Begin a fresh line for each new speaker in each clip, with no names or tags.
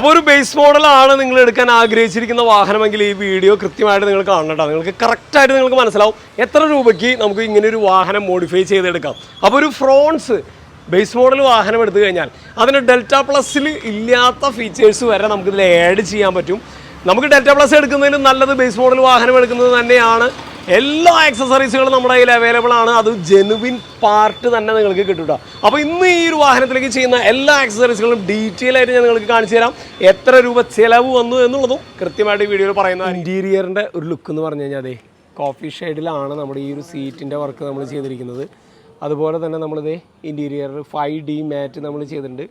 അപ്പോൾ ഒരു ബേസ് മോഡലാണ് നിങ്ങൾ എടുക്കാൻ ആഗ്രഹിച്ചിരിക്കുന്ന വാഹനമെങ്കിൽ ഈ വീഡിയോ കൃത്യമായിട്ട് നിങ്ങൾ കാണണം നിങ്ങൾക്ക് കറക്റ്റായിട്ട് നിങ്ങൾക്ക് മനസ്സിലാവും എത്ര രൂപയ്ക്ക് നമുക്ക് ഇങ്ങനെ ഒരു വാഹനം മോഡിഫൈ ചെയ്തെടുക്കാം. അപ്പോൾ ഒരു ഫ്രോൺസ് ബേസ് മോഡൽ വാഹനം എടുത്തു കഴിഞ്ഞാൽ അതിന് ഡെൽറ്റ പ്ലസ്സിൽ ഇല്ലാത്ത ഫീച്ചേഴ്സ് വരെ നമുക്കിതിൽ ആഡ് ചെയ്യാൻ പറ്റും. നമുക്ക് ഡെൽറ്റ പ്ലസ് എടുക്കുന്നതിലും നല്ലത് ബേസ് മോഡൽ വാഹനം എടുക്കുന്നത് തന്നെയാണ്. എല്ലാ ആക്സസറീസുകളും നമ്മുടെ കയ്യിൽ അവൈലബിൾ ആണ്. അത് ജെനുവിൻ പാർട്ട് തന്നെ നിങ്ങൾക്ക് കിട്ടും അപ്പോൾ ഇന്ന് ഈ ഒരു വാഹനത്തിലേക്ക് ചെയ്യുന്ന എല്ലാ ആക്സസറീസുകളും ഡീറ്റെയിൽ ആയിട്ട് ഞാൻ നിങ്ങൾക്ക് കാണിച്ചു തരാം. എത്ര രൂപ ചിലവ് വന്നു എന്നുള്ളതും കൃത്യമായിട്ട് വീഡിയോയിൽ പറയുന്ന ഇന്റീരിയറിന്റെ ഒരു ലുക്ക് എന്ന് പറഞ്ഞു കഴിഞ്ഞാൽ അതെ കോഫി ഷെയ്ഡിലാണ് നമ്മുടെ ഈ ഒരു സീറ്റിന്റെ വർക്ക് നമ്മൾ ചെയ്തിരിക്കുന്നത്. അതുപോലെ തന്നെ നമ്മളിത് ഇന്റീരിയർ ഫൈവ് ഡി മാറ്റ് നമ്മൾ ചെയ്തിട്ടുണ്ട്.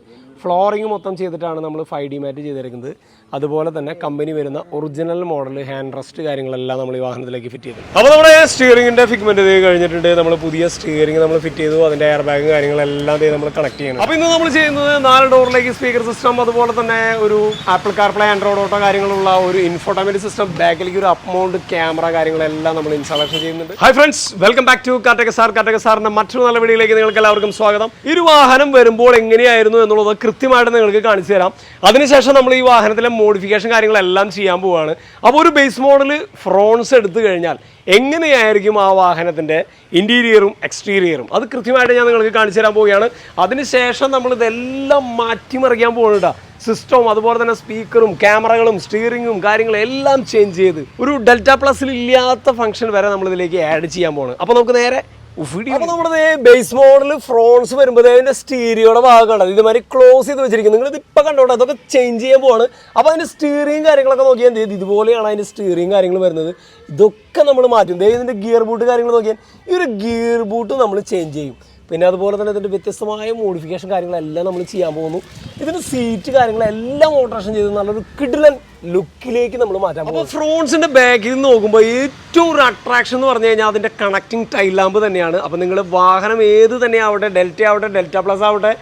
ഫ്ലോറിങ് മൊത്തം ചെയ്തിട്ടാണ് നമ്മൾ ഫൈവ് ഡി മാറ്റ് ചെയ്തിരിക്കുന്നത്. അതുപോലെ തന്നെ കമ്പനി വരുന്ന ഒറിജിനൽ മോഡൽ ഹാൻഡ് റെസ്റ്റ് കാര്യങ്ങളെല്ലാം നമ്മൾ ഈ വാഹനത്തിലേക്ക് ഫിറ്റ് ചെയ്തു. അപ്പോൾ നമ്മുടെ സ്റ്റിയറിംഗിന്റെ ഫിഗ്മെന്റ് ചെയ്ത് കഴിഞ്ഞിട്ടുണ്ട്. നമ്മൾ പുതിയ സ്റ്റിയറിംഗ് നമ്മൾ ഫിറ്റ് ചെയ്തു. അതിന്റെ എയർ ബാഗും കാര്യങ്ങളെല്ലാം ദേ നമ്മൾ കണക്ട് ചെയ്യണം. അപ്പോൾ ഇന്ന് നമ്മൾ ചെയ്യുന്നത് നാല് ഡോറിലേക്ക് സ്പീക്കർ സിസ്റ്റം അതുപോലെ തന്നെ ഒരു ആപ്പിൾ കാർപ്ലേ ആൻഡ്രോയിഡ് ഓട്ടോ കാര്യങ്ങളുള്ള ഒരു ഇൻഫോർട്ടമെന്റ് സിസ്റ്റം ബാക്കിലേക്ക് ഒരു അപ്മൗണ്ട് ക്യാമറ കാര്യങ്ങളെല്ലാം നമ്മൾ ഇൻസ്റ്റാളേഷൻ ചെയ്യുന്നുണ്ട്. Hi friends welcome back to കാർട്ടക sir കാർട്ടക സാറിന്റെ മറ്റൊരു നല്ല വീഡിയോയിലേക്ക് നിങ്ങൾക്ക് എല്ലാവർക്കും സ്വാഗതം. ഈ വാഹനം വരുമ്പോൾ എങ്ങനെയായിരുന്നു എന്നുള്ളത് കൃത്യമായിട്ട് നിങ്ങൾക്ക് കാണിച്ചു തരാം. അതിനുശേഷം നമ്മൾ ഈ വാഹനത്തിലെ മോഡിഫിക്കേഷൻ കാര്യങ്ങളെല്ലാം ചെയ്യാൻ പോവുകയാണ് അപ്പോൾ ഒരു ബേസ് മോഡൽ ഫ്രോൺസ് എടുത്തു കഴിഞ്ഞാൽ എങ്ങനെയായിരിക്കും ആ വാഹനത്തിന്റെ ഇന്റീരിയറും എക്സ്റ്റീരിയറും അത് കൃത്യമായിട്ട് ഞാൻ നിങ്ങൾക്ക് കാണിച്ചു തരാൻ പോവുകയാണ്. അതിനുശേഷം നമ്മൾ ഇതെല്ലാം മാറ്റിമറിക്കാൻ പോകുന്നുണ്ടോ സിസ്റ്റവും അതുപോലെ തന്നെ സ്പീക്കറും ക്യാമറകളും സ്റ്റിയറിങ്ങും കാര്യങ്ങളും എല്ലാം ചേഞ്ച് ചെയ്ത് ഒരു ഡെൽറ്റ പ്ലസിൽ ഇല്ലാത്ത ഫംഗ്ഷൻ വരെ നമ്മളിതിലേക്ക് ആഡ് ചെയ്യാൻ പോകണം അപ്പോൾ നമുക്ക് നേരെ അപ്പോൾ നമ്മുടെ ബേസ് മോഡൽ ഫ്രോൺസ് വരുമ്പോൾ അതിന്റെ സ്റ്റീരിയോടെ ഭാഗമാണ്. ഇതുമാതിരി ക്ലോസ് ചെയ്ത് വെച്ചിരിക്കും നിങ്ങൾ ഇത് ഇപ്പൊ കണ്ടോട്ടെ? അതൊക്കെ ചേഞ്ച് ചെയ്യാൻ പോവാണ്. അപ്പൊ അതിന്റെ സ്റ്റിയറിങ് കാര്യങ്ങളൊക്കെ നോക്കിയാൽ എന്ത് ഇതുപോലെയാണ് അതിന്റെ സ്റ്റിയറിങ് കാര്യങ്ങൾ വരുന്നത്. ഇതൊക്കെ നമ്മൾ മാറ്റും. ഇതിന്റെ ഗിയർ ബൂട്ട് കാര്യങ്ങൾ നോക്കിയാൽ ഈ ഒരു ഗിയർ ബൂട്ട് നമ്മൾ ചേഞ്ച് ചെയ്യും. പിന്നെ അതുപോലെ തന്നെ ഇതിന്റെ വ്യത്യസ്തമായ മോഡിഫിക്കേഷൻ കാര്യങ്ങളെല്ലാം നമ്മൾ ചെയ്യാൻ പോകുന്നു. ഇതിന്റെ സീറ്റ് കാര്യങ്ങളെല്ലാം ഓൾട്രേഷൻ ചെയ്ത് നല്ലൊരു കിഡിലൻ ലുക്കിലേക്ക് നമ്മൾ മാറ്റാൻ പോകും അപ്പോൾ ഫ്രോൺസിന്റെ ബാക്കിൽ നിന്ന് നോക്കുമ്പോൾ ഏറ്റവും ഒരു അട്രാക്ഷൻ എന്ന് പറഞ്ഞു കഴിഞ്ഞാൽ അതിന്റെ കണക്റ്റിംഗ് ടൈലാമ്പ് തന്നെയാണ്. അപ്പോൾ നിങ്ങൾ വാഹനം ഏത് തന്നെ ആവട്ടെ ഡെൽറ്റ ആവട്ടെ ഡെൽറ്റ പ്ലസ് ആവട്ടെ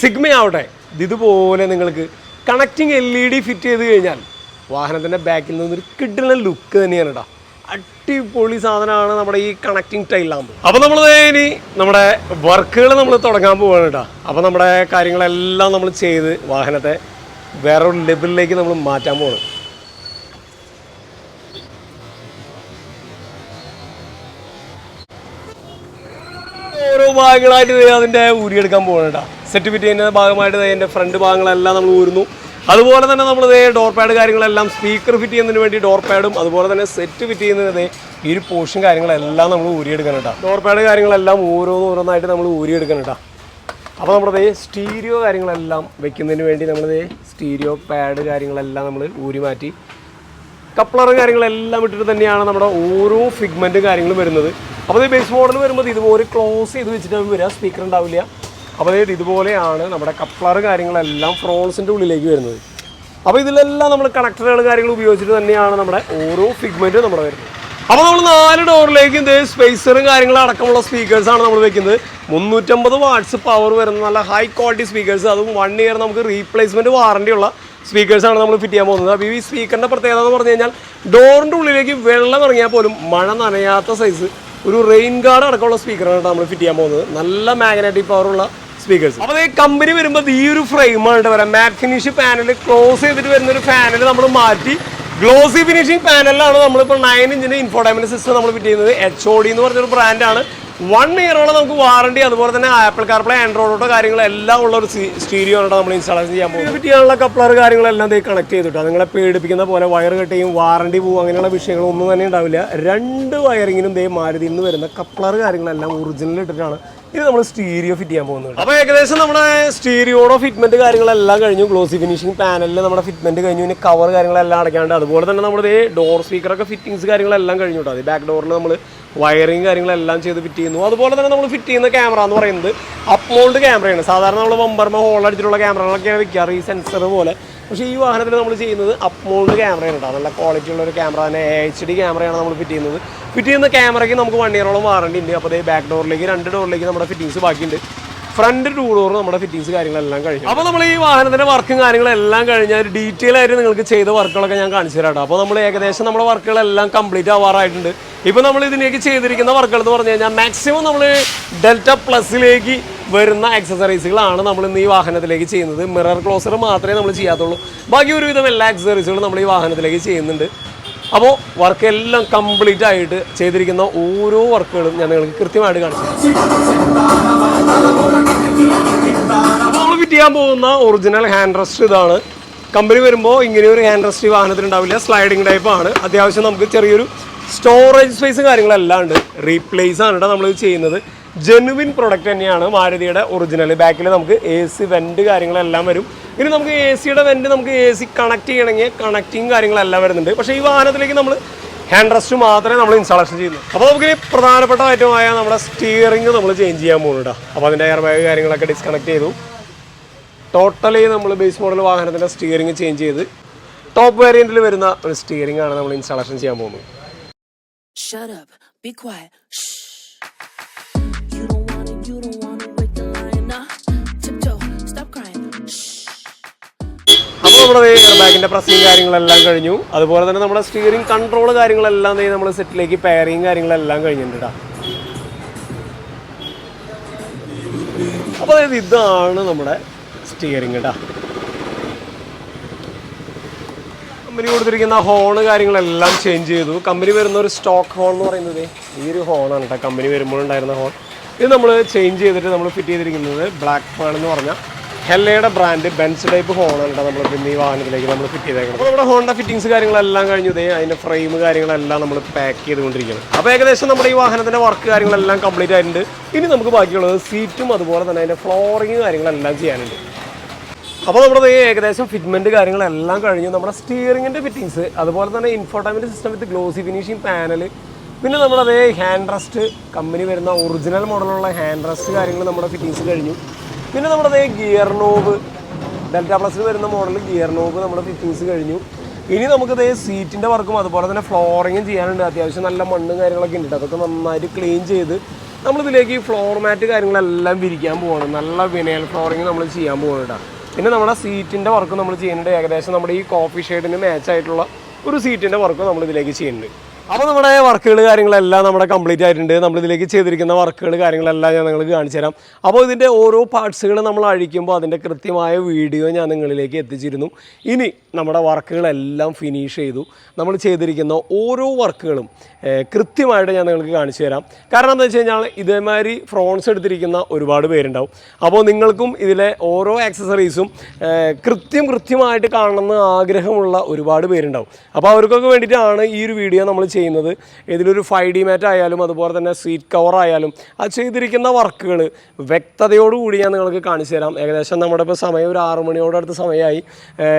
സിഗ്മ ആവട്ടെ ഇത് ഇതുപോലെ നിങ്ങൾക്ക് connecting L E D fit ചെയ്ത് കഴിഞ്ഞാൽ വാഹനത്തിന്റെ ബാക്കിൽ നിന്നൊരു കിഡിലൻ ലുക്ക് തന്നെയാണ് കേട്ടോ അടിപൊളി സാധനമാണ് നമ്മുടെ ഈ കണക്റ്റിംഗ് ടൈൽ ലാമ്പ് അപ്പോൾ നമ്മൾ ഇനി നമ്മുടെ വർക്കുകൾ നമ്മൾ തുടങ്ങാൻ പോവാണ് കേട്ടോ അപ്പോൾ നമ്മുടെ കാര്യങ്ങളെല്ലാം നമ്മൾ ചെയ്ത് വാഹനത്തെ വേറൊരു ലെവലിലേക്ക് നമ്മൾ മാറ്റാൻ പോവാണ്. ഓരോ ഭാഗങ്ങളായിട്ട് അതിന്റെ ഊരിയെടുക്കാൻ പോകണം കേട്ടോ സെറ്റ് ഫിറ്റ് ചെയ്യുന്ന ഭാഗമായിട്ട് അതിന്റെ ഫ്രണ്ട് ഭാഗങ്ങളെല്ലാം നമ്മൾ ഊരുന്നു. അതുപോലെ തന്നെ നമ്മൾ ഇതേ ഡോർ പാഡ് കാര്യങ്ങളെല്ലാം സ്പീക്കർ ഫിറ്റ് ചെയ്യുന്നതിന് വേണ്ടി ഡോർ പാഡും അതുപോലെ തന്നെ സെറ്റ് ഫിറ്റ് ചെയ്യുന്നതിന് ഈ ഒരു പോർഷൻ കാര്യങ്ങളെല്ലാം നമ്മൾ ഊരിയെടുക്കണം കേട്ടോ ഡോർ പാഡ് കാര്യങ്ങളെല്ലാം ഓരോന്നോരോന്നായിട്ട് നമ്മൾ ഊരിയെടുക്കണം കേട്ടോ അപ്പോൾ നമ്മുടെ ദേ സ്റ്റീരിയോ കാര്യങ്ങളെല്ലാം വെക്കുന്നതിന് വേണ്ടി നമ്മൾ ദേ സ്റ്റീരിയോ പാഡ് കാര്യങ്ങളെല്ലാം നമ്മൾ ഊരി മാറ്റി കപ്ലർ കാര്യങ്ങളെല്ലാം ഇട്ടിട്ട് തന്നെയാണ് നമ്മുടെ ഓരോ ഫിഗ്മെന്റും കാര്യങ്ങളും വരുന്നത്. അപ്പോൾ ഈ ബേസ് മോഡൽ വരുമ്പോൾ ഇതുപോലെ ക്ലോസ് ചെയ്ത് വെച്ചിട്ടാണ് വരിക സ്പീക്കർ ഉണ്ടാവില്ല. അപ്പോൾ അതായത് ഇതുപോലെയാണ് നമ്മുടെ കപ്ലർ കാര്യങ്ങളെല്ലാം ഫ്രോൺസിന്റെ ഉള്ളിലേക്ക് വരുന്നത്. അപ്പോൾ ഇതിലെല്ലാം നമ്മൾ കണക്ടറുകൾ കാര്യങ്ങൾ ഉപയോഗിച്ചിട്ട് തന്നെയാണ് നമ്മുടെ ഓരോ ഫിഗ്മെന്റും നമ്മുടെ വരുന്നത് അപ്പോൾ നമ്മൾ നാല് ഡോറിലേക്കും ഇതേ സ്പേസറും കാര്യങ്ങളും അടക്കമുള്ള സ്പീക്കേഴ്സാണ് നമ്മൾ വെക്കുന്നത്. മുന്നൂറ്റമ്പത് വാട്ട്സ് പവർ വരുന്ന നല്ല ഹൈ ക്വാളിറ്റി സ്പീക്കേഴ്സ് അതും വൺ ഇയർ നമുക്ക് റീപ്ലേസ്മെന്റ് വാറണ്ടി ഉള്ള സ്പീക്കേഴ്സാണ് നമ്മൾ ഫിറ്റ് ചെയ്യാൻ പോകുന്നത്. അപ്പോൾ ഈ സ്പീക്കറിന്റെ പ്രത്യേകത എന്ന് പറഞ്ഞു കഴിഞ്ഞാൽ ഡോറിന്റെ ഉള്ളിലേക്ക് വെള്ളം ഇറങ്ങിയാൽ പോലും മഴ നനയാത്ത സൈസ് ഒരു റെയിൻ ഗാർഡ് അടക്കമുള്ള സ്പീക്കറാണ് നമ്മൾ ഫിറ്റ് ചെയ്യാൻ പോകുന്നത്. നല്ല മാഗ്നറ്റിക് പവറുള്ള സ്പീക്കേഴ്സ് അപ്പോൾ ഈ കമ്പനി വരുമ്പോൾ ഈ ഒരു ഫ്രെയിമാണ് വരാം. മാറ്റ് ഫിനിഷ് പാനൽ ക്ലോസ് ചെയ്തിട്ട് വരുന്ന ഒരു പാനൽ നമ്മൾ മാറ്റി ഗ്ലോസി ഫിനിഷിംഗ് പാനലിലാണ് നമ്മളിപ്പോൾ നയൻ ഇഞ്ചിന്റെ ഇൻഫോർട്ടൈൻമെന്റ് സിസ്റ്റം നമ്മൾ ഫിറ്റ് ചെയ്യുന്നത്. എച്ച് ഒ ഡി എന്ന് പറഞ്ഞൊരു ബ്രാൻഡാണ് വൺ ഇയറോളം നമുക്ക് വാറണ്ടി അതുപോലെ തന്നെ ആപ്പിൾ കാർപ്ലേ ആൻഡ്രോയിഡ് ഓട്ടോ കാര്യങ്ങളെല്ലാം ഉള്ള ഒരു സ്റ്റീരിയോ ആണ് നമ്മൾ ഇൻസ്റ്റാളേഷൻ ചെയ്യാൻ പോകുന്നത്. ഫിറ്റ് ചെയ്യാനുള്ള കപ്ലർ കാര്യങ്ങളെല്ലാം ദേ കണക്ട് ചെയ്തിട്ട്. നിങ്ങളെ പേടിപ്പിക്കുന്ന പോലെ വയർ കെട്ടിയും വാറണ്ടി പോവും അങ്ങനെയുള്ള വിഷയങ്ങളൊന്നും തന്നെ ഉണ്ടാവില്ല. രണ്ട് വയറിങ്ങിനും ദേ മാരുതി നിന്ന് വരുന്ന കപ്ലർ കാര്യങ്ങളെല്ലാം ഒറിജിനൽ ഇട്ടിട്ടാണ് ഇത് നമ്മൾ സ്റ്റീരിയോ ഫിറ്റ് ചെയ്യാൻ പോകുന്നത് അപ്പോൾ ഏകദേശം നമ്മുടെ സ്റ്റീരിയോടോ ഫിറ്റ്മെന്റ് കാര്യങ്ങളെല്ലാം കഴിഞ്ഞു. ഗ്ലോസി ഫിനിഷിംഗ് പാനലിൽ നമ്മുടെ ഫിറ്റ്മെന്റ് കഴിഞ്ഞു. പിന്നെ കവർ കാര്യങ്ങളെല്ലാം അടയ്ക്കാണ്ട് അതുപോലെ തന്നെ നമ്മുടെ ഡോർ സ്പീക്കറൊക്കെ ഫിറ്റിംഗ്സ് കാര്യങ്ങളെല്ലാം കഴിഞ്ഞു കേട്ടോ അത് ബാക്ക് ഡോറിൽ നമ്മൾ വയറിങ് കാര്യങ്ങളെല്ലാം ചെയ്ത് ഫിറ്റ് ചെയ്യുന്നു. അതുപോലെ തന്നെ നമ്മൾ ഫിറ്റ് ചെയ്യുന്ന ക്യാമറ എന്ന് പറയുന്നത് അപ്മോൾഡ് ക്യാമറയാണ് സാധാരണ നമ്മൾ ബമ്പർമ ഹോൾ അടിച്ചിട്ടുള്ള ക്യാമറകളൊക്കെയാണ് വിൽക്കാറ് ഈ സെൻസർ പോലെ. പക്ഷേ ഈ വാഹനത്തിൽ നമ്മൾ ചെയ്യുന്നത് അപ്മോൾഡ് ക്യാമറയാണ് കേട്ടോ നല്ല ക്വാളിറ്റി ഉള്ള ഒരു ക്യാമറ തന്നെ എച്ച് ഡി ക്യാമറയാണ് നമ്മൾ ഫിറ്റ് ചെയ്യുന്നത്. ഫിറ്റ് ചെയ്യുന്ന ക്യാമറയ്ക്ക് നമുക്ക് വൺ ഇയറോളം വാറണ്ടി ഉണ്ട്. അപ്പോൾ ബാക്ക് ഡോറിലേക്ക് രണ്ട് ഡോറിലേക്ക് നമ്മുടെ ഫിറ്റിങ്സ് ബാക്കിയുണ്ട്. ഫ്രണ്ട് ടൂ ഡോർ നമ്മുടെ ഫിറ്റിംഗ്സ് കാര്യങ്ങളെല്ലാം കഴിഞ്ഞു. അപ്പോൾ നമ്മൾ ഈ വാഹനത്തിന്റെ വർക്കും കാര്യങ്ങളെല്ലാം കഴിഞ്ഞാൽ ഒരു ഡീറ്റെയിൽ ആയിട്ട് നിങ്ങൾക്ക് ചെയ്ത വർക്കുകളൊക്കെ ഞാൻ കാണിച്ചു തരാം അപ്പോൾ നമ്മൾ ഏകദേശം നമ്മുടെ വർക്കുകളെല്ലാം കംപ്ലീറ്റ് ആവാറായിട്ടുണ്ട്. ഇപ്പോൾ നമ്മൾ ഇതിലേക്ക് ചെയ്തിരിക്കുന്ന വർക്കുകൾ എന്ന് പറഞ്ഞു കഴിഞ്ഞാൽ മാക്സിമം നമ്മൾ ഡെൽറ്റ പ്ലസിലേക്ക് വരുന്ന എക്സസറീസുകളാണ് നമ്മൾ ഇന്ന് ഈ വാഹനത്തിലേക്ക് ചെയ്യുന്നത്. മിറർ ക്ലോസർ മാത്രമേ നമ്മൾ ചെയ്യാത്തുള്ളൂ. ബാക്കി ഒരുവിധം എല്ലാ എക്സസറീസുകളും നമ്മൾ ഈ വാഹനത്തിലേക്ക് ചെയ്യുന്നുണ്ട്. അപ്പോൾ വർക്ക് എല്ലാം കംപ്ലീറ്റ് ആയിട്ട് ചെയ്തിരിക്കുന്ന ഓരോ വർക്കുകളും ഞാൻ നിങ്ങൾക്ക് കൃത്യമായിട്ട് കാണിച്ചു നമ്മൾ ഫിറ്റ് ചെയ്യാൻ പോകുന്ന ഒറിജിനൽ ഹാൻഡ് റെസ്റ്റ് ഇതാണ്. കമ്പനി വരുമ്പോൾ ഇങ്ങനെ ഒരു ഹാൻഡ് റെസ്റ്റ് വാഹനത്തിന് ഉണ്ടാവില്ല സ്ലൈഡിങ് ടൈപ്പ് ആണ്. അത്യാവശ്യം നമുക്ക് ചെറിയൊരു സ്റ്റോറേജ് സ്പേസും കാര്യങ്ങളെല്ലാം ഉണ്ട്. റീപ്ലേസ് ആണ് കേട്ടോ നമ്മൾ ചെയ്യുന്നത്. ജെനുവിൻ പ്രൊഡക്റ്റ് തന്നെയാണ് മാരുതിയുടെ ഒറിജിനൽ ബാക്കിൽ നമുക്ക് എ സി വെന്റ് കാര്യങ്ങളെല്ലാം വരും. ഇനി നമുക്ക് എ സിയുടെ വെന്റ് നമുക്ക് എ സി കണക്ട് ചെയ്യണമെങ്കിൽ കണക്റ്റിങ് കാര്യങ്ങളെല്ലാം വരുന്നുണ്ട്. പക്ഷേ ഈ വാഹനത്തിലേക്ക് നമ്മൾ ഹാൻഡ് റെസ്റ്റ് മാത്രമേ നമ്മൾ ഇൻസ്റ്റാളേഷൻ ചെയ്യുന്നു അപ്പോൾ നമുക്ക് പ്രധാനപ്പെട്ട ഐറ്റമായ നമ്മുടെ സ്റ്റിയറിംഗ് നമ്മൾ ചേഞ്ച് ചെയ്യാൻ പോകുന്നുണ്ട് അപ്പോൾ അതിന്റെ എയർ ബാഗ് കാര്യങ്ങളൊക്കെ ഡിസ്കണക്ട് ചെയ്തു. ടോട്ടലി നമ്മൾ ബേസ് മോഡൽ വാഹനത്തിന്റെ സ്റ്റിയറിംഗ് ചേഞ്ച് ചെയ്ത് ടോപ്പ് വേരിയന്റിൽ വരുന്ന ഒരു സ്റ്റിയറിംഗ് ആണ് നമ്മൾ ഇൻസ്റ്റാളേഷൻ ചെയ്യാൻ പോകുന്നത്. നമ്മുടെ എയർ ബാഗിന്റെ പ്രസ്സിങ് കാര്യങ്ങളെല്ലാം കഴിഞ്ഞു. അതുപോലെ തന്നെ നമ്മുടെ സ്റ്റിയറിംഗ് കൺട്രോൾ കാര്യങ്ങളെല്ലാം നമ്മൾ സെറ്റിലേക്ക് പെയറിങ് കാര്യങ്ങളെല്ലാം കഴിഞ്ഞിട്ടുണ്ട് അപ്പോൾ അതായത് ഇതാണ് നമ്മുടെ സ്റ്റിയറിംഗ് കേട്ടോ കമ്പനി കൊടുത്തിരിക്കുന്ന ഹോണ് കാര്യങ്ങളെല്ലാം ചേഞ്ച് ചെയ്തു. കമ്പനി വരുന്ന ഒരു സ്റ്റോക്ക് ഹോൺ എന്ന് പറയുന്നത് ഈ ഒരു ഹോണാണ് കേട്ടോ കമ്പനി വരുമ്പോഴുണ്ടായിരുന്ന ഹോൺ ഇത് നമ്മൾ ചേഞ്ച് ചെയ്തിട്ട് നമ്മൾ ഫിറ്റ് ചെയ്തിരിക്കുന്നത് ബ്ലാക്ക് ഫേൺ എന്ന് പറഞ്ഞാൽ ഹെല്ലയുടെ ബ്രാൻഡ് ബെൻസ് ടൈപ്പ് ഹോണാണ് നമ്മൾ പിന്നെ ഈ വാഹനത്തിലേക്ക് നമ്മൾ ഫിറ്റ് ചെയ്തേക്കുന്നത് അപ്പോൾ നമ്മുടെ ഹോണ്ട ഫിറ്റിങ്സ് കാര്യങ്ങളെല്ലാം കഴിഞ്ഞതേ അതിന്റെ ഫ്രെയിം കാര്യങ്ങളെല്ലാം നമ്മൾ പാക്ക് ചെയ്തുകൊണ്ടിരിക്കുന്നത് അപ്പോൾ ഏകദേശം നമ്മുടെ ഈ വാഹനത്തിന്റെ വർക്ക് കാര്യങ്ങളെല്ലാം കംപ്ലീറ്റ് ആയിട്ടുണ്ട്. ഇനി നമുക്ക് ബാക്കിയുള്ളത് സീറ്റും അതുപോലെ തന്നെ അതിന്റെ ഫ്ലോറിങ് കാര്യങ്ങളെല്ലാം ചെയ്യാനുണ്ട്. അപ്പോൾ നമ്മുടെ ഏകദേശം ഫിറ്റ്മെന്റ് കാര്യങ്ങളെല്ലാം കഴിഞ്ഞു. നമ്മുടെ സ്റ്റിയറിങ്ങിന്റെ ഫിറ്റിങ്സ് അതുപോലെ തന്നെ infotainment system with glossy finishing panel പിന്നെ നമ്മുടെ അതേ ഹാൻഡ് റെസ്റ്റ് കമ്പനി വരുന്ന ഒറിജിനൽ മോഡലുള്ള ഹാൻഡ് റെസ്റ്റ് കാര്യങ്ങൾ നമ്മുടെ ഫിറ്റിങ്സ് കഴിഞ്ഞു. പിന്നെ നമ്മുടെ അതേ ഗിയർ നോബ് ഡെൽറ്റ പ്ലസിൽ വരുന്ന മോഡൽ ഗിയർ നോബ് നമ്മുടെ ഫിറ്റിങ്സ് കഴിഞ്ഞു. ഇനി നമുക്ക് സീറ്റിന്റെ വർക്കും അതുപോലെ തന്നെ ഫ്ലോറിങ്ങും ചെയ്യാനുണ്ട്. അത്യാവശ്യം നല്ല മണ്ണും കാര്യങ്ങളൊക്കെ ഉണ്ട്. അതൊക്കെ നന്നായിട്ട് ക്ലീൻ ചെയ്ത് നമ്മളിതിലേക്ക് ഈ ഫ്ലോർ മാറ്റ് കാര്യങ്ങളെല്ലാം വിരിക്കാൻ പോവാണ്. നല്ല വിനയൽ ഫ്ലോറിങ് നമ്മൾ ചെയ്യാൻ പോകണം പിന്നെ നമ്മുടെ സീറ്റിന്റെ വർക്കും നമ്മൾ ചെയ്യുന്നുണ്ട്. ഏകദേശം നമ്മുടെ ഈ കോഫി ഷെയ്ഡിന് മാച്ച് ആയിട്ടുള്ള ഒരു സീറ്റിന്റെ വർക്കും നമ്മൾ ഇതിലേക്ക് ചെയ്യുന്നുണ്ട്. അപ്പോൾ നമ്മുടെ വർക്കുകൾ കാര്യങ്ങളെല്ലാം നമ്മുടെ കംപ്ലീറ്റ് ആയിട്ടുണ്ട്. നമ്മൾ ഇതിലേക്ക് ചെയ്തിരിക്കുന്ന വർക്കുകൾ കാര്യങ്ങളെല്ലാം ഞാൻ നിങ്ങൾക്ക് കാണിച്ചു തരാം. അപ്പോൾ ഇതിന്റെ ഓരോ പാർട്സുകൾ നമ്മൾ അഴിക്കുമ്പോൾ അതിന്റെ കൃത്യമായ വീഡിയോ ഞാൻ നിങ്ങളിലേക്ക് എത്തിച്ചിരുന്നു. ഇനി നമ്മുടെ വർക്കുകളെല്ലാം ഫിനിഷ് ചെയ്തു. നമ്മൾ ചെയ്തിരിക്കുന്ന ഓരോ വർക്കുകളും കൃത്യമായിട്ട് ഞാൻ നിങ്ങൾക്ക് കാണിച്ചു തരാം. കാരണം എന്താ വെച്ച് കഴിഞ്ഞാൽ ഇതേമാതിരി ഫ്രോൺസ് എടുത്തിരിക്കുന്ന ഒരുപാട് പേരുണ്ടാവും. അപ്പോൾ നിങ്ങൾക്കും ഇതിലെ ഓരോ ആക്സസറീസും കൃത്യം കൃത്യമായിട്ട് കാണണമെന്ന് ആഗ്രഹമുള്ള ഒരുപാട് പേരുണ്ടാവും. അപ്പോൾ അവർക്കൊക്കെ വേണ്ടിയിട്ടാണ് ഈ ഒരു വീഡിയോ നമ്മൾ ചെയ്യുന്നത്. ഇതിലൊരു ഫൈവ് ഡി മാറ്റ് ആയാലും അതുപോലെ തന്നെ സീറ്റ് കവർ ആയാലും അത് ചെയ്തിരിക്കുന്ന വർക്കുകൾ വ്യക്തതയോടുകൂടി ഞാൻ നിങ്ങൾക്ക് കാണിച്ചു തരാം. ഏകദേശം നമ്മുടെ ഇപ്പോൾ സമയം ഒരു ആറ് മണിയോടടുത്ത് സമയമായി.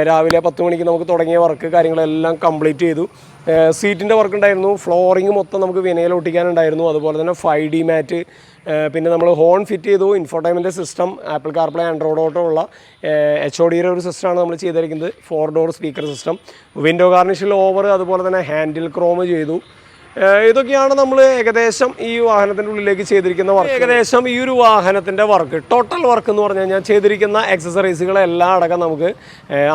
രാവിലെ പത്ത് മണിക്ക് നമുക്ക് തുടങ്ങിയ വർക്ക് കാര്യങ്ങളെല്ലാം കംപ്ലീറ്റ് ചെയ്തു. സീറ്റിന്റെ വർക്ക് ഉണ്ടായിരുന്നു. ഫ്ലോറിങ് മൊത്തം നമുക്ക് വിനയിൽ ഒട്ടിക്കാനുണ്ടായിരുന്നു. അതുപോലെ തന്നെ ഫൈവ് ഡി മാറ്റ് പിന്നെ നമ്മൾ ഹോൺ ഫിറ്റ് ചെയ്തു. Infotainment system Apple CarPlay Android auto ഉള്ള എച്ച് ഒ ഡിയുടെ ഒരു സിസ്റ്റമാണ് നമ്മൾ ചെയ്തിരിക്കുന്നത്. Four door speaker system. Window ഗാർണിഷിൽ over അതുപോലെ തന്നെ ഹാൻഡിൽ ക്രോം ചെയ്തു. ഇതൊക്കെയാണ് നമ്മൾ ഏകദേശം ഈ വാഹനത്തിന്റെ ഉള്ളിലേക്ക് ചെയ്തിരിക്കുന്ന വർക്ക് ഏകദേശം ഈ ഒരു വാഹനത്തിന്റെ വർക്ക് ടോട്ടൽ വർക്ക് എന്ന് പറഞ്ഞു കഴിഞ്ഞാൽ ചെയ്തിരിക്കുന്ന എക്സസറീസുകളെല്ലാം അടക്കം നമുക്ക്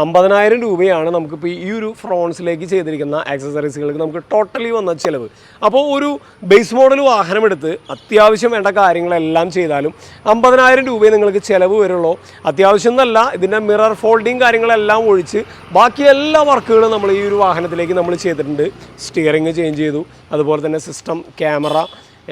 അമ്പതിനായിരം രൂപയാണ് നമുക്കിപ്പോൾ ഈ ഒരു ഫ്രോൺസിലേക്ക് ചെയ്തിരിക്കുന്ന എക്സസറീസുകൾക്ക് നമുക്ക് ടോട്ടലി വന്ന ചിലവ്. അപ്പോൾ ഒരു ബേസ് മോഡൽ വാഹനം എടുത്ത് അത്യാവശ്യം വേണ്ട കാര്യങ്ങളെല്ലാം ചെയ്താലും അമ്പതിനായിരം രൂപയെ നിങ്ങൾക്ക് ചിലവ് വരുള്ളൂ. അത്യാവശ്യം എന്നല്ല ഇതിന്റെ മിറർ ഫോൾഡിങ് കാര്യങ്ങളെല്ലാം ഒഴിച്ച് ബാക്കി എല്ലാ വർക്കുകളും നമ്മൾ ഈ ഒരു വാഹനത്തിലേക്ക് നമ്മൾ ചെയ്തിട്ടുണ്ട്. സ്റ്റിയറിങ് ചേഞ്ച് ചെയ്തു. അതുപോലെ തന്നെ സിസ്റ്റം ക്യാമറ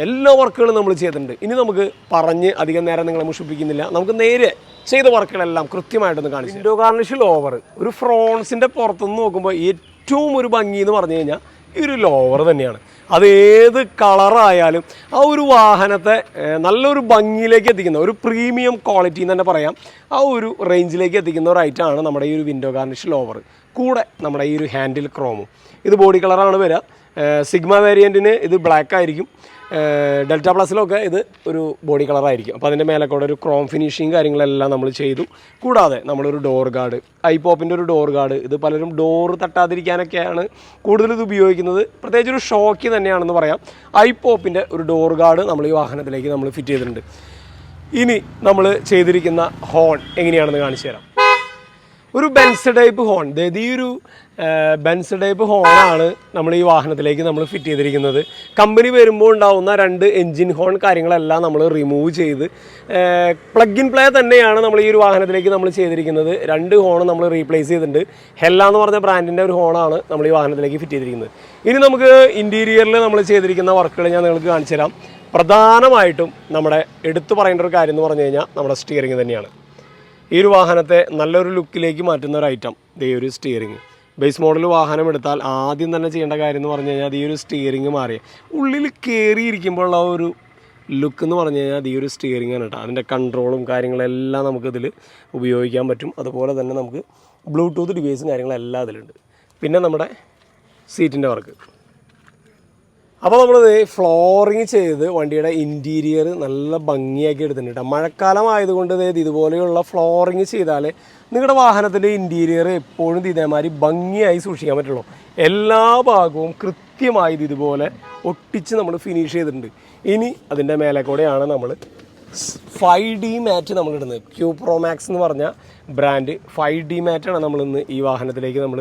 എല്ലാ വർക്കുകളും നമ്മൾ ചെയ്തിട്ടുണ്ട്. ഇനി നമുക്ക് പറഞ്ഞ് അധികം നേരം നിങ്ങളെ മുഷിപ്പിക്കുന്നില്ല. നമുക്ക് നേരെ ചെയ്ത വർക്കുകളെല്ലാം കൃത്യമായിട്ടൊന്ന് കാണിച്ചു വിൻഡോ ഗാർണിഷ് ലോവർ ഒരു ഫ്രോൺസിന്റെ പുറത്തുനിന്ന് നോക്കുമ്പോൾ ഏറ്റവും ഒരു ഭംഗി എന്ന് പറഞ്ഞു കഴിഞ്ഞാൽ ഈ ഒരു ലോവർ തന്നെയാണ്. അത് ഏത് കളറായാലും ആ ഒരു വാഹനത്തെ നല്ലൊരു ഭംഗിയിലേക്ക് എത്തിക്കുന്ന ഒരു പ്രീമിയം ക്വാളിറ്റി എന്ന് തന്നെ പറയാം. ആ ഒരു റേഞ്ചിലേക്ക് എത്തിക്കുന്ന ഒരു ഐറ്റമാണ് നമ്മുടെ ഈ ഒരു വിൻഡോ ഗാർണിഷ് ലോവർ കൂടെ നമ്മുടെ ഈ ഒരു ഹാൻഡിൽ ക്രോമും ഇത് ബോഡി കളറാണ് വരിക സിഗ്മ വേരിയന്റിന് ഇത് ബ്ലാക്ക് ആയിരിക്കും. ഡെൽറ്റ പ്ലസിലൊക്കെ ഇത് ഒരു ബോഡി കളറായിരിക്കും അപ്പോൾ അതിന്റെ മേലെ കൂടെ ഒരു ക്രോം ഫിനിഷിങ് കാര്യങ്ങളെല്ലാം നമ്മൾ ചെയ്തു. കൂടാതെ നമ്മളൊരു ഡോർ ഗാർഡ് ഐ പോപ്പിന്റെ ഒരു ഡോർ ഗാർഡ് ഇത് പലരും ഡോർ തട്ടാതിരിക്കാനൊക്കെയാണ് കൂടുതൽ ഇത് ഉപയോഗിക്കുന്നത്. പ്രത്യേകിച്ച് ഒരു ഷോക്ക് തന്നെയാണെന്ന് പറയാം. ഐ പോപ്പിന്റെ ഒരു ഡോർ ഗാർഡ് നമ്മൾ ഈ വാഹനത്തിലേക്ക് നമ്മൾ ഫിറ്റ് ചെയ്തിട്ടുണ്ട്. ഇനി നമ്മൾ ചെയ്തിരിക്കുന്ന ഹോൺ എങ്ങനെയാണെന്ന് കാണിച്ചു തരാം. ഒരു ബെൻസ് ടൈപ്പ് ഹോൺ. അതായത് ഈ ഒരു ബെൻസ് ടൈപ്പ് ഹോണാണ് നമ്മൾ ഈ വാഹനത്തിലേക്ക് നമ്മൾ ഫിറ്റ് ചെയ്തിരിക്കുന്നത്. കമ്പനി വരുമ്പോൾ ഉണ്ടാവുന്ന രണ്ട് എൻജിൻ ഹോൺ കാര്യങ്ങളെല്ലാം നമ്മൾ റിമൂവ് ചെയ്ത് പ്ലഗ് ഇൻ പ്ലേ തന്നെയാണ് നമ്മൾ ഈ ഒരു വാഹനത്തിലേക്ക് നമ്മൾ ചെയ്തിരിക്കുന്നത്. രണ്ട് ഹോൺ നമ്മൾ റീപ്ലേസ് ചെയ്തിട്ടുണ്ട്. ഹെല്ല എന്ന് പറഞ്ഞ ബ്രാൻഡിന്റെ ഒരു ഹോണാണ് നമ്മൾ ഈ വാഹനത്തിലേക്ക് ഫിറ്റ് ചെയ്തിരിക്കുന്നത്. ഇനി നമുക്ക് ഇന്റീരിയറിൽ നമ്മൾ ചെയ്തിരിക്കുന്ന വർക്കുകൾ ഞാൻ നിങ്ങൾക്ക് കാണിച്ചു തരാം പ്രധാനമായിട്ടും നമ്മുടെ എടുത്തു പറയേണ്ട ഒരു കാര്യം എന്ന് പറഞ്ഞു കഴിഞ്ഞാൽ നമ്മുടെ സ്റ്റിയറിംഗ് തന്നെയാണ്. ഈ ഒരു വാഹനത്തെ നല്ലൊരു ലുക്കിലേക്ക് മാറ്റുന്ന ഒരു ഐറ്റം ദേ ഒരു സ്റ്റിയറിംഗ് ബേസ് മോഡൽ വാഹനം എടുത്താൽ ആദ്യം തന്നെ ചെയ്യേണ്ട കാര്യം എന്ന് പറഞ്ഞു കഴിഞ്ഞാൽ ഈ ഒരു സ്റ്റിയറിംഗ് മാറി. ഉള്ളിൽ കയറിയിരിക്കുമ്പോഴുള്ള ആ ഒരു ലുക്ക് എന്ന് പറഞ്ഞു കഴിഞ്ഞാൽ ഈ ഒരു സ്റ്റിയറിംഗ് ആണ് കേട്ടോ. അതിന്റെ കൺട്രോളും കാര്യങ്ങളെല്ലാം നമുക്കിതിൽ ഉപയോഗിക്കാൻ പറ്റും. അതുപോലെ തന്നെ നമുക്ക് ബ്ലൂടൂത്ത് ഡിവൈസും കാര്യങ്ങളെല്ലാം അതിലുണ്ട്. പിന്നെ നമ്മുടെ സീറ്റിന്റെ വർക്ക് അപ്പോൾ നമ്മളിത് ഫ്ലോറിങ് ചെയ്ത് വണ്ടിയുടെ ഇന്റീരിയർ നല്ല ഭംഗിയാക്കി എടുത്തിട്ടുണ്ട് കേട്ടോ മഴക്കാലം ആയതുകൊണ്ട് ഇത് ഇതുപോലെയുള്ള ഫ്ലോറിങ് ചെയ്താൽ നിങ്ങളുടെ വാഹനത്തിന്റെ ഇന്റീരിയർ എപ്പോഴും ഇതേമാതിരി ഭംഗിയായി സൂക്ഷിക്കാൻ പറ്റുള്ളൂ. എല്ലാ ഭാഗവും കൃത്യമായി ഇത് ഇതുപോലെ ഒട്ടിച്ച് നമ്മൾ ഫിനിഷ് ചെയ്തിട്ടുണ്ട്. ഇനി അതിന്റെ മേലെ കൂടെയാണ് നമ്മൾ ഫൈവ് ഡി മാറ്റ് നമ്മൾ ഇടുന്നത്. ക്യൂ പ്രോ മാക്സ് എന്ന് പറഞ്ഞ ബ്രാൻഡ് ഫൈവ് ഡി മാറ്റാണ് നമ്മൾ ഇന്ന് ഈ വാഹനത്തിലേക്ക് നമ്മൾ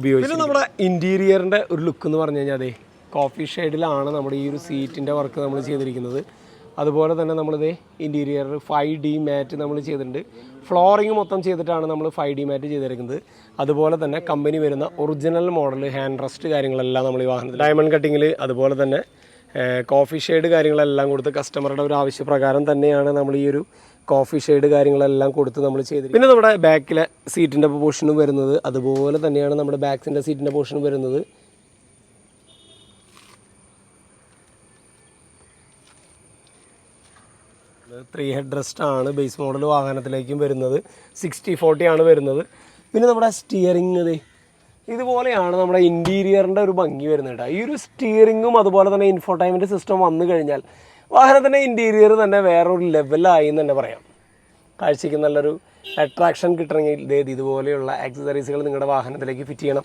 ഉപയോഗിച്ചത് പിന്നെ നമ്മുടെ ഇന്റീരിയറിന്റെ ഒരു ലുക്ക് എന്ന് പറഞ്ഞു കഴിഞ്ഞാൽ അതെ കോഫി ഷെയ്ഡിലാണ് നമ്മുടെ ഈ ഒരു സീറ്റിന്റെ വർക്ക് നമ്മൾ ചെയ്തിരിക്കുന്നത്. അതുപോലെ തന്നെ നമ്മളിത് ഇന്റീരിയർ ഫൈവ് ഡി മാറ്റ് നമ്മൾ ചെയ്തിട്ടുണ്ട്. ഫ്ലോറിങ് മൊത്തം ചെയ്തിട്ടാണ് നമ്മൾ ഫൈവ് ഡി മാറ്റ് ചെയ്തിരിക്കുന്നത്. അതുപോലെ തന്നെ കമ്പനി വരുന്ന ഒറിജിനൽ മോഡൽ ഹാൻഡ് റെസ്റ്റ് കാര്യങ്ങളെല്ലാം നമ്മൾ ഈ വാഹനത്തിൽ ഡയമണ്ട് കട്ടിങ്ങിൽ അതുപോലെ തന്നെ കോഫി ഷെയ്ഡ് കാര്യങ്ങളെല്ലാം കൊടുത്ത് കസ്റ്റമറുടെ ഒരു ആവശ്യപ്രകാരം തന്നെയാണ് നമ്മൾ ഈ ഒരു കോഫി ഷെയ്ഡ് കാര്യങ്ങളെല്ലാം കൊടുത്ത് നമ്മൾ ചെയ്തത് പിന്നെ നമ്മുടെ ബാക്കിലെ സീറ്റിന്റെ പോർഷനും വരുന്നത്. അതുപോലെ തന്നെയാണ് നമ്മുടെ ബാക്സിന്റെ സീറ്റിന്റെ പോർഷനും വരുന്നത്. ത്രീ ഹെഡ് റെസ്റ്റ് ആണ് ബേസ് മോഡൽ വാഹനത്തിലേക്കും വരുന്നത്. സിക്സ്റ്റി ഫോർട്ടി ആണ് വരുന്നത്. പിന്നെ നമ്മുടെ സ്റ്റിയറിംഗ് ഇത് ഇതുപോലെയാണ് നമ്മുടെ ഇന്റീരിയറിന്റെ ഒരു ഭംഗി വരുന്നത് കേട്ടോ ഈ ഒരു സ്റ്റിയറിങ്ങും അതുപോലെ തന്നെ ഇൻഫോർടൈൻമെന്റ് സിസ്റ്റം വന്നു കഴിഞ്ഞാൽ വാഹനത്തിന്റെ ഇന്റീരിയർ തന്നെ വേറൊരു ലെവലായി എന്ന് തന്നെ പറയാം. കാഴ്ചയ്ക്ക് നല്ലൊരു അട്രാക്ഷൻ കിട്ടണമെങ്കിൽ ഇതേത് ഇതുപോലെയുള്ള ആക്സസറീസുകൾ നിങ്ങളുടെ വാഹനത്തിലേക്ക് ഫിറ്റ് ചെയ്യണം.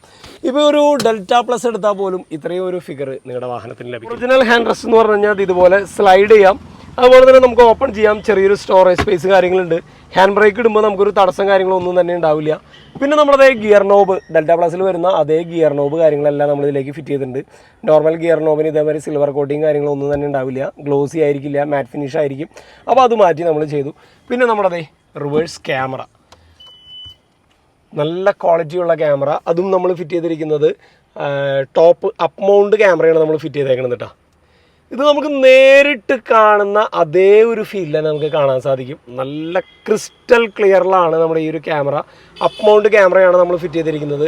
ഇപ്പോൾ ഒരു ഡെൽറ്റ പ്ലസ് എടുത്താൽ പോലും ഇത്രയും ഒരു ഫിഗർ നിങ്ങളുടെ വാഹനത്തിന് ലഭിക്കും. ഒറിജിനൽ ഹാൻഡ് റെസ്റ്റ് എന്ന് പറഞ്ഞു കഴിഞ്ഞാൽ ഇത് ഇതുപോലെ സ്ലൈഡ് ചെയ്യാം. അതുപോലെ തന്നെ നമുക്ക് ഓപ്പൺ ചെയ്യാം. ചെറിയൊരു സ്റ്റോറേജ് സ്പേസ് കാര്യങ്ങളുണ്ട്. ഹാൻഡ് ബ്രേക്ക് ഇടുമ്പോൾ നമുക്കൊരു തടസ്സം കാര്യങ്ങളൊന്നും തന്നെ ഉണ്ടാവില്ല. പിന്നെ നമ്മുടെ ഗിയർ നോബ് ഡെൽറ്റ പ്ലസിൽ വരുന്ന അതേ ഗിയർ നോബ് കാര്യങ്ങളെല്ലാം നമ്മൾ ഇതിലേക്ക് ഫിറ്റ് ചെയ്തിട്ടുണ്ട്. നോർമൽ ഗിയർ നോബിന് ഇതേമാതിരി സിൽവർ കോട്ടിങ് കാര്യങ്ങളൊന്നും തന്നെ ഉണ്ടാവില്ല. ഗ്ലോസി ആയിരിക്കില്ല മാറ്റ് ഫിനിഷ് ആയിരിക്കും. അപ്പോൾ അത് മാറ്റി നമ്മൾ ചെയ്തു. പിന്നെ നമ്മുടെ റിവേഴ്സ് ക്യാമറ നല്ല ക്വാളിറ്റിയുള്ള ക്യാമറ അതും നമ്മൾ ഫിറ്റ് ചെയ്തിരിക്കുന്നത് ടോപ്പ് അപ്പ് മൗണ്ട് ക്യാമറയാണ് നമ്മൾ ഫിറ്റ് ചെയ്തേക്കുന്നത് കേട്ടോ ഇത് നമുക്ക് നേരിട്ട് കാണുന്ന അതേ ഒരു ഫീൽ തന്നെ നമുക്ക് കാണാൻ സാധിക്കും. നല്ല ക്രിസ്റ്റൽ ക്ലിയറിലാണ് നമ്മുടെ ഈ ഒരു ക്യാമറ അപ്പ് മൗണ്ട് ക്യാമറയാണ് നമ്മൾ ഫിറ്റ് ചെയ്തിരിക്കുന്നത്.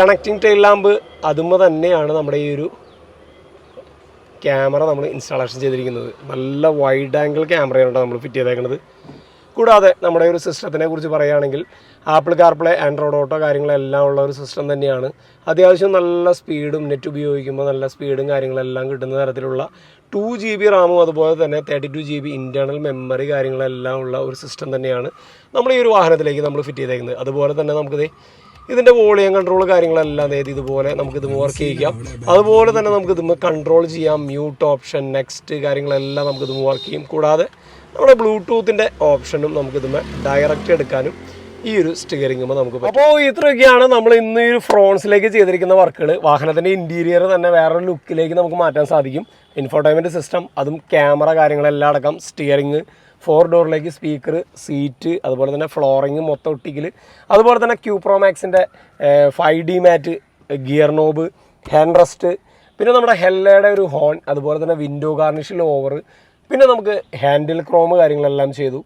കണക്റ്റിംഗ് ടൈൽ ലാമ്പ് അതുമ്മ തന്നെയാണ് നമ്മുടെ ഈ ഒരു ക്യാമറ നമ്മൾ ഇൻസ്റ്റാളേഷൻ ചെയ്തിരിക്കുന്നത്. നല്ല വൈഡ് ആംഗിൾ ക്യാമറയാണ് നമ്മൾ ഫിറ്റ് ചെയ്തേക്കുന്നത് കൂടാതെ നമ്മുടെ ഒരു സിസ്റ്റത്തിനെ കുറിച്ച് പറയുകയാണെങ്കിൽ ആപ്പിൾ കാർപ്ലേ ആൻഡ്രോയിഡ് ഓട്ടോ കാര്യങ്ങളെല്ലാം ഉള്ള ഒരു സിസ്റ്റം തന്നെയാണ്. അത്യാവശ്യം നല്ല സ്പീഡും നെറ്റ് ഉപയോഗിക്കുമ്പോൾ നല്ല സ്പീഡും കാര്യങ്ങളെല്ലാം കിട്ടുന്ന തരത്തിലുള്ള ടു ജി ബി റാമും അതുപോലെ തന്നെ thirty two G B internal memory കാര്യങ്ങളെല്ലാം ഉള്ള ഒരു സിസ്റ്റം തന്നെയാണ് നമ്മൾ ഈ ഒരു വാഹനത്തിലേക്ക് നമ്മൾ ഫിറ്റ് ചെയ്തേക്കുന്നത്. അതുപോലെ തന്നെ നമുക്കിത് ഇതിന്റെ വോളിയം കൺട്രോൾ കാര്യങ്ങളെല്ലാം അതായത് ഇതുപോലെ നമുക്കിത് വർക്ക് ചെയ്യിക്കാം. അതുപോലെ തന്നെ നമുക്ക് ഇത് കൺട്രോൾ ചെയ്യാം. മ്യൂട്ട് ഓപ്ഷൻ നെക്സ്റ്റ് കാര്യങ്ങളെല്ലാം നമുക്കിത് വർക്ക് ചെയ്യും. കൂടാതെ നമ്മുടെ ബ്ലൂടൂത്തിന്റെ ഓപ്ഷനും നമുക്കിത് ഡയറക്റ്റ് എടുക്കാനും ഈ ഒരു സ്റ്റിയറിംഗ് നമുക്ക് അപ്പോൾ ഇത്രയൊക്കെയാണ് നമ്മൾ ഇന്ന് ഈ ഫ്രോൺസിലേക്ക് ചെയ്തിരിക്കുന്ന വർക്കുകൾ വാഹനത്തിന്റെ ഇന്റീരിയർ തന്നെ വേറൊരു ലുക്കിലേക്ക് നമുക്ക് മാറ്റാൻ സാധിക്കും. ഇൻഫോർടൈൻമെന്റ് സിസ്റ്റം അതും ക്യാമറ കാര്യങ്ങളെല്ലാം അടക്കം സ്റ്റിയറിംഗ് ഫോർ ഡോറിലേക്ക് സ്പീക്കർ സീറ്റ് അതുപോലെ തന്നെ ഫ്ലോറിങ് മൊത്തം ഒട്ടിക്കൽ അതുപോലെ തന്നെ Q pro മാക്സിന്റെ five D mat gear knob hand rest പിന്നെ നമ്മുടെ ഹെല്ലയുടെ ഒരു ഹോൺ അതുപോലെ തന്നെ വിൻഡോ ഗാർണിഷിൽ ഓവർ പിന്നെ നമുക്ക് ഹാൻഡിൽ ക്രോം കാര്യങ്ങളെല്ലാം ചെയ്തു.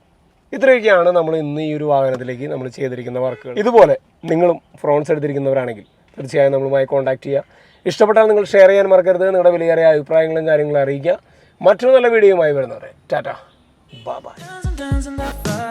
ഇത്രയൊക്കെയാണ് നമ്മൾ ഇന്ന് ഈ ഒരു വാഹനത്തിലേക്ക് നമ്മൾ ചെയ്തിരിക്കുന്ന വർക്കുകൾ. ഇതുപോലെ നിങ്ങളും ഫ്രോൺസ് എടുത്തിരിക്കുന്നവരാണെങ്കിൽ തീർച്ചയായും നമ്മളുമായി കോൺടാക്ട് ചെയ്യുക. ഇഷ്ടപ്പെട്ടാൽ നിങ്ങൾ ഷെയർ ചെയ്യാൻ മറക്കരുത്. നിങ്ങളുടെ വിലയേറിയ അഭിപ്രായങ്ങളും കാര്യങ്ങളും അറിയിക്കുക. മറ്റൊരു നല്ല വീഡിയോയുമായി വരുന്നവരെ. ടാറ്റ. ബൈ